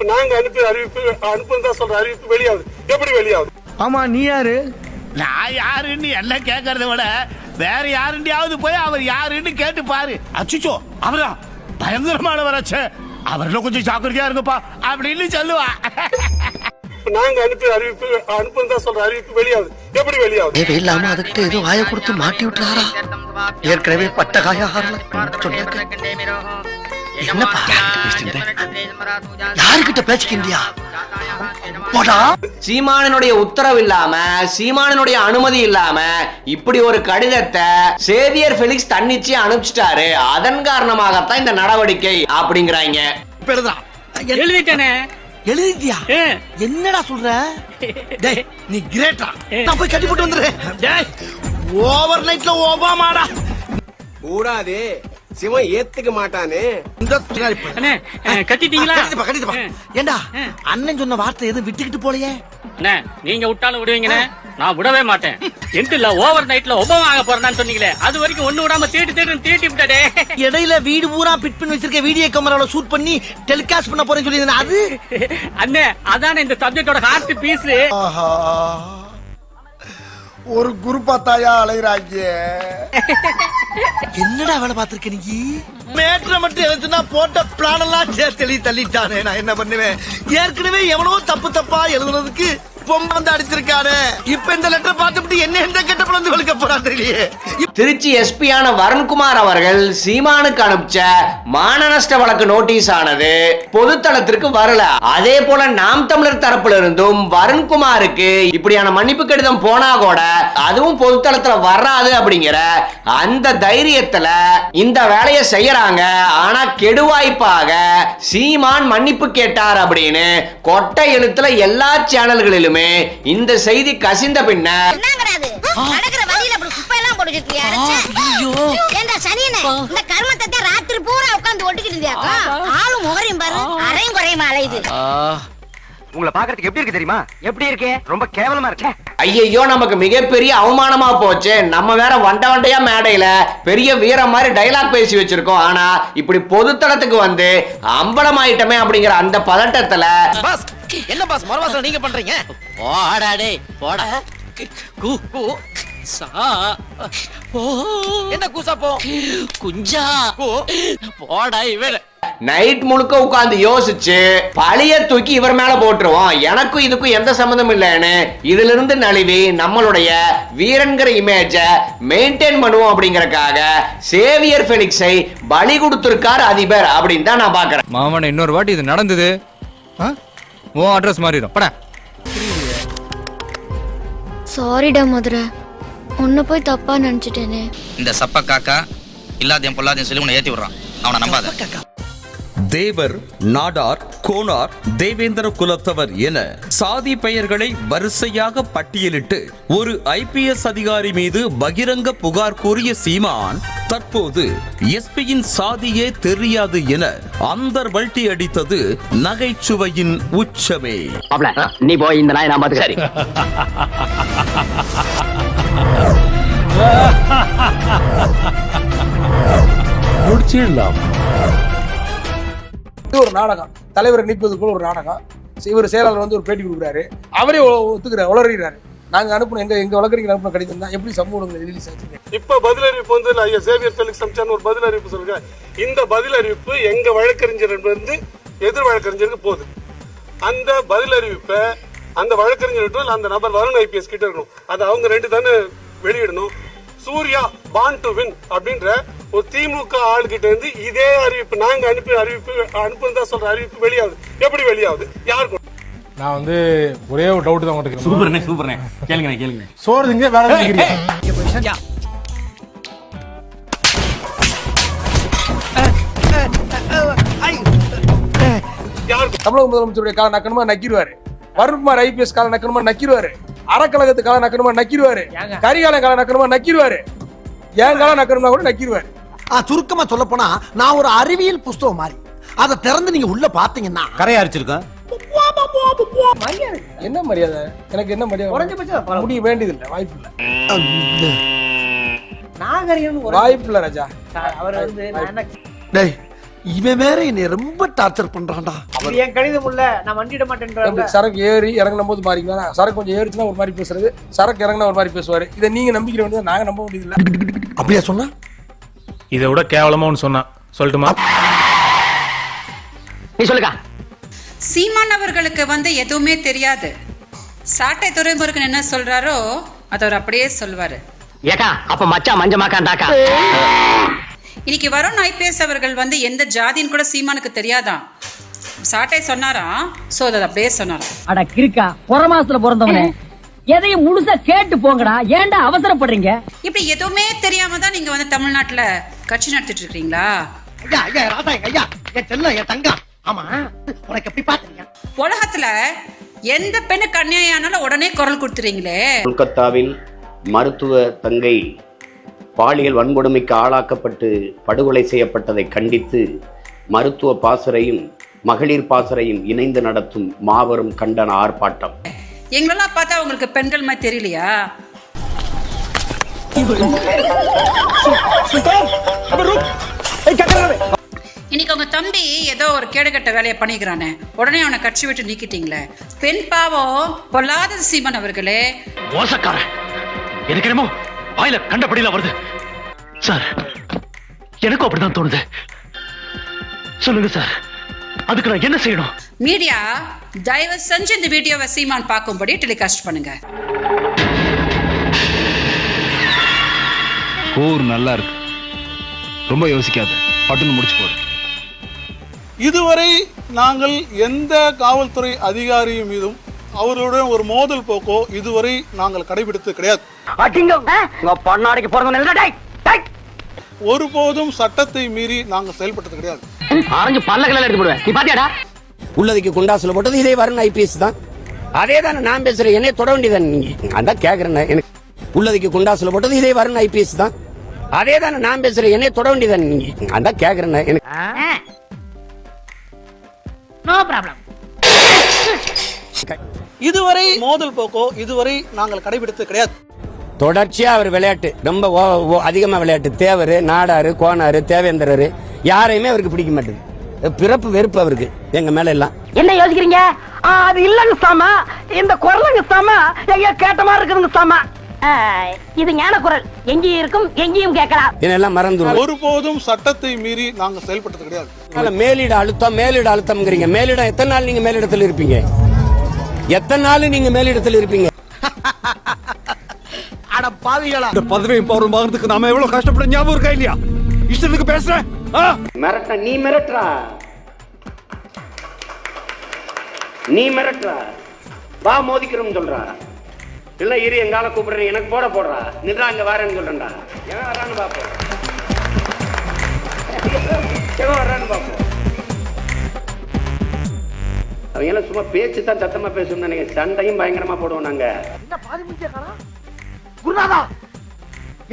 இப்ப நாங்க அனுப்பி அறிவிப்பு அனுப்புன்னு சொல்ற அறிவிப்பு வெளியாகுது. எப்படி வெளியாகுது? ஆமா நீ யாரு? நான் யாருன்னு என்ன கேட்கறத விட வேற யாருண்டியாவது போய் அவர் யாருன்னு கேட்டு பாரு. அச்சுச்சோ அவரா? பயங்கரமானவராச்சே அவர்ல கொஞ்சம் ஜாக்கிரதையா இருங்கப்பா அப்படின்னு சொல்லுவா. நாங்க அனுப்பி அறிவிப்பு அனுப்புன்னு சொல்ற அறிவிப்பு வெளியாகுது. எப்படி வெளியாகுது? தேவையில்லாம அதுக்கு ஏதோ வாயை கொடுத்து மாட்டி விட்டுறாரா? ஏற்கனவே பட்ட காய ஆறல என்னப்பா? யாருக்கிட்ட பேசிக்கிந்தியா போடா. சீமானனுடைய உத்தரவு இல்லாம சீமானனுடைய அனுமதி இல்லாம இப்படி ஒரு கடிதத்தை சேவியர் ஃபெலிக்ஸ் தன்னிச்சு அனுப்பிச்சிட்டாரு. அதன் காரணமாகத்தான் இந்த நடவடிக்கை அப்படிங்கிறாங்க. எழுதிட்டேனே. எழுதிட்டியா? என்னடா சொல்ற? டேய் நீ கிரேட்டா. நான் போய் கட்டி போட்டு வந்துடுறேன். டேய் ஓவர் நைட்ல ஓபாமாடா கூடாது. சிவன் ஏத்துக்க மாட்டானே. கட்டிட்டீங்களா கட்டிட்டுப்பா. ஏண்டா அண்ணன் சொன்ன வார்த்தை எதுவும் விட்டுக்கிட்டு போலையே? அண்ணே நீங்க விட்டாலும் விடுவீங்கண்ணே. நான் விடவே மாட்டேன். எந்தில ஓவர் நைட்ல ஒப்பம் வாங்க போறேன்னு சொன்னீங்களே அது வரைக்கும் ஒண்ணு விடாம தேடி தேடி தேடி விட்டாடே இடையில வீடு பூரா பிட் பண்ணி வச்சிருக்க வீடியோ கேமரால ஷூட் பண்ணி டெலிகாஸ்ட் பண்ண போறேன்னு சொல்லி அது? அண்ணே அதானே இந்த சப்ஜெக்டோட ஹார்ட் பீஸ் ஒரு குருப்பா தாயா அலைகிறாங்க என்னடா வேலை பார்த்திருக்க நீ? மேட்ரை மட்டும் எழுதுனா போட்ட பிளான் எல்லாம் சேர்த்து தள்ளிட்டானே. நான் என்ன பண்ணுவேன்? ஏற்கனவே எவனோ தப்பு தப்பா எழுதுனதுக்கு பொம்மை அடிச்சிருக்காரு இப்ப இந்த லெட்டர் பார்த்துட்டு என்ன எந்த கெட்ட குழந்தை வெளுக்க போறான் திருச்சி எஸ்பியான வருண்குமார் அவர்கள் சீமானுக்கு அனுப்பிச்ச மானநஷ்ட வழக்கு நோட்டீஸ் ஆனது பொதுத்தளத்திற்கு வரல. அதே போல நாம் தமிழர் தரப்புல இருந்தும் வருண்குமாருக்கு இப்படியான மன்னிப்பு கடிதம் போனா கூட அதுவும் பொதுத்தளத்துல வராது அப்படிங்கிற அந்த தைரியத்துல இந்த வேலையை செய்யறாங்க. ஆனா கெடுவாய்ப்பாக சீமான் மன்னிப்பு கேட்டார் அப்படின்னு கொட்டை எழுத்துல எல்லா சேனல்களிலுமே இந்த செய்தி கசிந்த பின்னர் என்னங்கடாது நடக்கிற வழியில அப்படி குப்பை எல்லாம் போட்டு வச்சிருக்கியா ஏண்டா சனியனே இந்த கர்மத்தை தான் ராத்திரி பூரா உட்கார்ந்து ஒட்டிக்கிட்டு இருந்தியாக்கா? ஆளும் முகரையும் பாரு அரையும் குறையுமா அலையுது உங்களை பாக்குறதுக்கு எப்படி இருக்கு தெரியுமா? எப்படி இருக்கே? ரொம்ப கேவலமா இருக்கே. ஐயையோ நமக்கு மிகப்பெரிய அவமானமா போச்சு. நம்ம வேற வண்ட வண்டையா மேடையில பெரிய வீரம் மாதிரி டைலாக் பேசி வச்சிருக்கோம். ஆனா இப்படி பொதுத்தளத்துக்கு வந்து அம்பலம் ஆயிட்டமே அப்படிங்கிற அந்த பதட்டத்துல என்ன பாஸ் மறுவாசம் நீங்க பண்றீங்க? போடா டேய் போடா. கு கு சா ஓ என்ன கூசா போ? குஞ்சா. போடா இவன் நைட் முழுக்க உட்கார்ந்து யோசிச்சு பழிய தூக்கி இவர் மேல போட்டுருவோம் எனக்கும் இதுக்கும் எந்த சம்மந்தம் இல்லைன்னு இதுல இருந்து நழுவி நம்மளுடைய வீரன்கிற இமேஜ மெயின்டைன் பண்ணுவோம் அப்படிங்கறக்காக சேவியர் ஃபெலிக்ஸை பலி கொடுத்திருக்கார் அதிபர் அப்படின்னு தான் நான் பாக்குறேன் மாமன் இன்னொரு வாட்டி இது நடந்தது? ஆ? உன் அட்ரஸ் மாறிடும். பட. சாரிடா மதுரை. உன்னை போய் தப்பா நினைச்சிட்டேனே. இந்த சப்ப காக்கா இல்லாதையும் பொல்லாதையும் சொல்லி உன்னை ஏத்தி விடுறான். அவனை நம்பாத. தேவர் நாடார் கோனார் தேவேந்திர குலத்தவர் என சாதி பெயர்களை வரிசையாக பட்டியலிட்டு ஒரு ஐபிஎஸ் அதிகாரி மீது பகிரங்க புகார் கூறிய சீமான் தற்போது எஸ்பியின் சாதியே தெரியாது என அந்தர் வல்ட்டி அடித்தது நகைச்சுவையின் உச்சமே. நீ போய் இந்த நாய் நான் பாத்துக்கிறேன் இது ஒரு நாடகம். தலைவரை நீக்குவதுக்குள்ள ஒரு நாடகம். இவர் செயலாளர் வந்து ஒரு பேட்டி கொடுக்குறாரு. அவரே ஒ- ஒத்துக்கிறார் உளறுகிறாரு நாங்க அனுப்புன எங்க எங்க வழக்கறிஞர் அனுப்பின கடிதம் தான். எப்படி சமூக ரிலீஸ் ஆச்சு இப்ப பதில் அறிவிப்பு வந்து ஐயா சேவியர் ஃபெலிக்ஸ் அமிச்சான் ஒரு பதில் அறிவிப்பு சொல்லுங்க. இந்த பதில் அறிவிப்பு எங்க வழக்கறிஞர் வந்து எதிர் வழக்கறிஞருக்கு போகுது. அந்த பதில் அறிவிப்பை அந்த வழக்கறிஞர் அந்த நபர் வருண் ஐபிஎஸ் கிட்ட இருக்கணும். அது அவங்க ரெண்டு தானே வெளியிடணும். சூர்யா பான் டு வின் அப்படின்ற ஒரு திமுக ஆளுகிட்ட இருந்து இதே அறிவிப்பு நாங்க அனுப்பி அறிவிப்பு அனுப்புன்னு தான் சொல்ற அறிவிப்பு வெளியாகுது. எப்படி வெளியாகுது? யாருக்கு நான் வந்து ஒரே ஒரு டவுட் தான் உங்களுக்கு சூப்பர்ண்ணே சூப்பர்ண்ணே. கேளுங்க கேளுங்க சோறு திங்க வேற நினைக்கிறீங்க தமிழக முதலமைச்சருடைய கால நக்கணுமா நக்கிடுவாரு வருண்குமார் ஐபிஎஸ் கால நக்கணுமா நக்கிடுவாரு அறக்கழகத்து கால நக்கணுமா நக்கிடுவாரு கரிகால கால நக்கணுமா நக்கிடுவாரு என் கால நக்கணுமா கூட நக்கிடுவாரு சுருக்கமா சொல்ல போனா நான் ஒரு அறிவியல் புஸ்தகம் மாதிரி. அதை திறந்து நீங்க உள்ள பாத்தீங்கன்னா கரையா அரிச்சிருக்கேன் என்ன மரியாதை? எனக்கு என்ன மரியாதை? முடிய வேண்டியதில்லை வாய்ப்பு இல்லை வாய்ப்பு இல்லை ராஜா. டேய் இவன் வேற என்னை ரொம்ப டார்ச்சர் பண்றான்டா. என் கணிதம் உள்ள நான் வண்டிட மாட்டேன் அப்படி சரக்கு ஏறி இறங்கும் போது மாறிக்கலாம் சரக்கு கொஞ்சம் ஏறிச்சுன்னா ஒரு மாதிரி பேசுறது. சரக்கு இறங்கினா ஒரு மாதிரி பேசுவாரு. இதை நீங்க நம்பிக்கிற வேண்டியது நாங்க நம்ப முடியல அப்படியா சொன்னா? இதை விட கேவலமா ஒன்று சொன்னான். சொல்லட்டுமா? நீ சொல்லுக்கா. சீமான் அவர்களுக்கு வந்து எதுவுமே தெரியாது. சாட்டை துறைமுருகன் என்ன சொல்றாரோ அதை அவர் அப்படியே சொல்வாரு. ஏக்கா அப்ப மச்சா மஞ்சமாக்காண்டாக்கா இன்னைக்கு வருண் ஐபிஎஸ் அவர்கள் வந்து எந்த ஜாதின்னு கூட சீமானுக்கு தெரியாதான். சாட்டை சொன்னாராம் சோ அதை அப்படியே சொன்னாராம். அட கிறுக்கா புற மாசத்துல பிறந்தவனே. எதையும் முழுசா கேட்டு போங்கடா. ஏன்டா அவசரப்படுறீங்க? இப்படி எதுவுமே தெரியாம தான் நீங்க வந்து தமிழ்நாட்டுல கட்சி நடத்திட்டு இருக்கீங்களா ஐயா ஐயா ராதா ஐயா என் செல்லம் என் தங்கம். ஆமா உனக்கு எப்படி பாத்தீங்க உலகத்துல எந்த பெண்ணுக்கு அநியாயம் ஆனாலும் உடனே குரல் கொடுத்துறீங்களே? கொல்கத்தாவில் மருத்துவ தங்கை பாலியல் வன்கொடுமைக்கு ஆளாக்கப்பட்டு படுகொலை செய்யப்பட்டதை கண்டித்து மருத்துவ பாசறையும் மகளிர் பாசறையும் இணைந்து நடத்தும் மாபெரும் கண்டன ஆர்ப்பாட்டம். எங்களெல்லாம் பார்த்தா உங்களுக்கு பெண்கள் மாதிரி தெரியலையா? இன்னைக்கு உங்க தம்பி ஏதோ ஒரு கேடுகட்ட வேலையை பண்ணிக்கிறானே. உடனே அவனை கட்சி விட்டு நீக்கிட்டீங்களே. பெண் பாவம் பொல்லாத சீமன் அவர்களே. மோசக்காரன். எனக்கு என்னமோ வாயில கண்டபடியில வருது. சார் எனக்கும் அப்படிதான் தோணுது. சொல்லுங்க சார் அதுக்கு நான் என்ன செய்யணும்? மீடியா தயவு செஞ்சு இந்த வீடியோவை சீமான் பார்க்கும்படி டெலிகாஸ்ட் பண்ணுங்க. ஊர் நல்லா இருக்கு. ரொம்ப யோசிக்காத. பட்டுன்னு முடிச்சு போடு. இதுவரை நாங்கள் எந்த காவல்துறை அதிகாரியும் மீதும் அவருடன் ஒரு மோதல் போக்கோ இதுவரை நாங்கள் கடைபிடித்து கிடையாது. ஒருபோதும் சட்டத்தை மீறி நாங்கள் செயல்பட்டது கிடையாது. ஆரஞ்சு பல்லக்கல எடுத்து போடுவேன். நீ பாத்தியாடா? உள்ளதுக்கு குண்டாசுல போட்டது இதே வருண் ஐபிஎஸ் தான். அதே தானே நான் பேசுறேன். என்னை தொட வேண்டியதானே நீங்க? அதான் கேக்குறேன் எனக்கு. உள்ளதுக்கு குண்டாசுல போட்டது இதே வருண் ஐபிஎஸ் தான். அதே தானே நான் பேசுறேன் என்னை தொட வேண்டியதானே நீங்க? அதான் கேக்குறேன் எனக்கு நோ ப்ராப்ளம் இதுவரை மோதல் போக்கோ இதுவரை நாங்கள் கடைபிடித்து கிடையாது. தொடர்ச்சியா அவர் விளையாட்டு ரொம்ப ஓ- ஓ- அதிகமா விளையாட்டு. தேவர் நாடாரு கோனாரு தேவேந்திரரு யாரையுமே அவருக்கு பிடிக்க மாட்டேங்குது. பிறப்பு வெறுப்பு அவருக்கு எங்க மேல எல்லாம். என்ன யோசிக்கிறீங்க? ஆ, அது இல்லங்க சாமா. இந்த குரலுங்க சாமா எங்க கேட்ட மாதிரி இருக்குதுங்க சாமா. இது ஞான குரல் எங்கேயும் இருக்கும் எங்கேயும் கேட்கலாம். இதெல்லாம் மறந்துடும் ஒருபோதும் சட்டத்தை மீறி நாங்கள் செயல்பட்டது கிடையாது. மேலிட அழுத்தம் மேலிட அழுத்தம்ங்கிறீங்க. மேலிடம் எத்தனை நாள் நீங்க மேலிடத்தில் இருப்பீங்க? எத்தனை நாள் நீங்க மேலிடத்தில் இருப்பீங்க? அட பாவிகளா. இந்த பதவியும் நாம எவ்வளவு கஷ்டப்பட ஞாபகம் இருக்கா இல்லையா? இஷ்டத்துக்கு பேசுறேன்? மிரட்ட நீ மிரட்டுறா. நீ மிரட்டுறா. வா மோதிக்கிறோம் சொல்றா. இல்ல இரு எங்கால கூப்பிடுறேன். எனக்கு போட போடுறா. நின்றா அங்க வரேன்னு சொல்றேன்டா. எவன் வர்றான்னு பாப்போம் எவன் வர்றான்னு பாப்போம் அவங்க எல்லாம் சும்மா பேச்சு தான் பேசணும்னு நினைக்கிறேன். சண்டையும் பயங்கரமா போடுவோம் நாங்க. என்ன பாதி முடிச்சே காணா குருநாதா!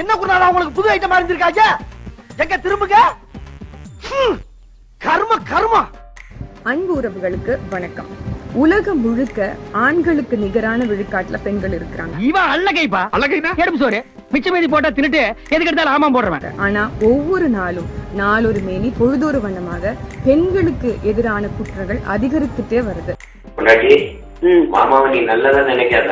என்ன குருநாதா உங்களுக்கு புது ஐட்டம் அறிஞ்சிருக்காங்க எங்க திரும்புங்க? ஹம், கர்ம கர்மா! அன்பு உறவுகளுக்கு வணக்கம். உலகம் முழுக்க ஆண்களுக்கு நிகரான விழுக்காட்டுல பெண்கள் இருக்கிறாங்க. இவன் அல்லகைப்பா. அல்லகைனா? எறும்பு சோறு. மிச்ச மீதி போட்டா தின்னுட்டு எதுக்கு எடுத்தாலும் ஆமா போடுறவன். ஆனா ஒவ்வொரு நாளும் நாளொரு மேனி பொழுதொரு வண்ணமாக பெண்களுக்கு எதிரான குற்றங்கள் அதிகரித்துட்டே வருது. மாமாவை நீ நல்லதா நினைக்காத.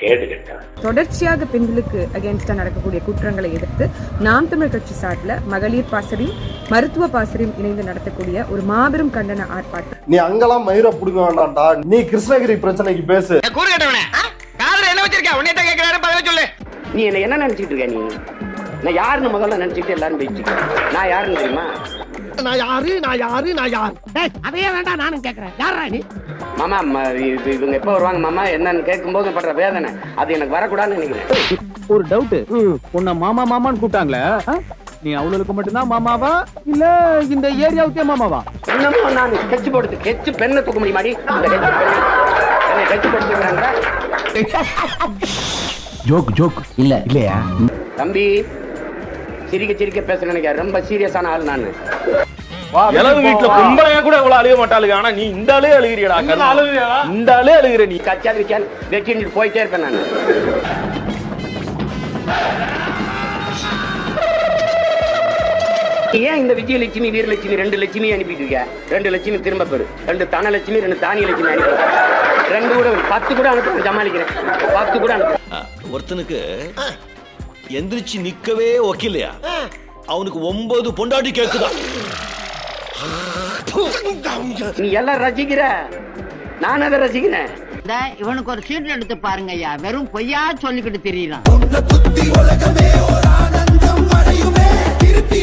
கேட்டுக்கிட்ட தொடர்ச்சியாக பெண்களுக்கு அகேன்ஸ்டா நடக்கக்கூடிய குற்றங்களை எதிர்த்து நாம் தமிழ் கட்சி சார்பில் மகளிர் பாசறையும் மருத்துவ பாசறையும் இணைந்து நடத்தக்கூடிய ஒரு மாபெரும் கண்டன ஆர்ப்பாட்டம். நீ அங்கெல்லாம் மயிர புடுங்க வேண்டாம்டா. நீ கிருஷ்ணகிரி பிரச்சனைக்கு பேசு. கூறு கேட்டவனே? காதுல என்ன வச்சிருக்க? உன்னை தான் கேட்கிறாரு பதில சொல்லு. நீ என்ன என்ன நினைச்சிட்டு இருக்க நீ? நான் யாருன்னு முதல்ல நினைச்சிட்டு எல்லாரும் பேசிட்டு நான் யாருன்னு தெரியுமா? நான் யாரு? நான் யாரு? நான் யாரு? அதையே வேண்டாம் நானும் கேட்கறேன் யாரா நீ? மாமா ம- இது- இவங்க எப்போ வருவாங்க மாமா? என்னன்னு கேட்கும்போது படுற வேதனை. அது எனக்கு வரக்கூடாதுன்னு நினைக்கிறேன். ஒரு டவுட் உன்னை மாமா மாமான்னு கூப்பிட்டாங்களே? நீ அவளுக்கு மட்டும்தான் மாமாவா? இல்ல இந்த ஏரியாவுக்கே மாமாவா? இன்னமும் நான் கெச்சு போடுது கெச்சு பெண்ணை தூக்க முடியுமாடி இந்த கெச்சு பெண்ணை. என்னை கெச்சு போட்டுக்கிறாங்க ஜோக் ஜோக். இல்ல. இல்லையா? தம்பி. சிரிக்க சிரிக்க பேச நினைக்கிறேன். ரொம்ப சீரியஸான ஆள் நான். இளவு வீட்டுல பொம்பளைங்க கூட இவ்வளவு அழுக மாட்டாளுங்க. ஆனா நீ இந்த ஆளே அழுகிறியடா இந்த ஆளே அழுகிற நீ. கச்சாது விச்சான் வெட்டிட்டு போயிட்டே இருப்பேன் நான். ஏன் இந்த விஜயலட்சுமி வீரலட்சுமி ரெண்டு லட்சுமி அனுப்பிட்டு இருக்க? ரெண்டு லட்சுமி திரும்ப பெரு ரெண்டு தனலட்சுமி ரெண்டு தானிய லட்சுமி அனுப்பி ரெண்டு கூட பத்து கூட அனுப்ப சமாளிக்கிறேன். பத்து கூட அனுப்பு. ஒருத்தனுக்கு எந்திரிச்சு நிக்கவே ஒக்கில்லையா அவனுக்கு ஒன்பது பொண்டாட்டி கேக்குதா? நீ எல்லாம் ரசிக்கிற? நான் அதை ரசிக்கிறேன். இவனுக்கு ஒரு சீட் எடுத்து பாருங்க ஐயா. வெறும் பொய்யா சொல்லிக்கிட்டு தெரியலாம் திருப்பி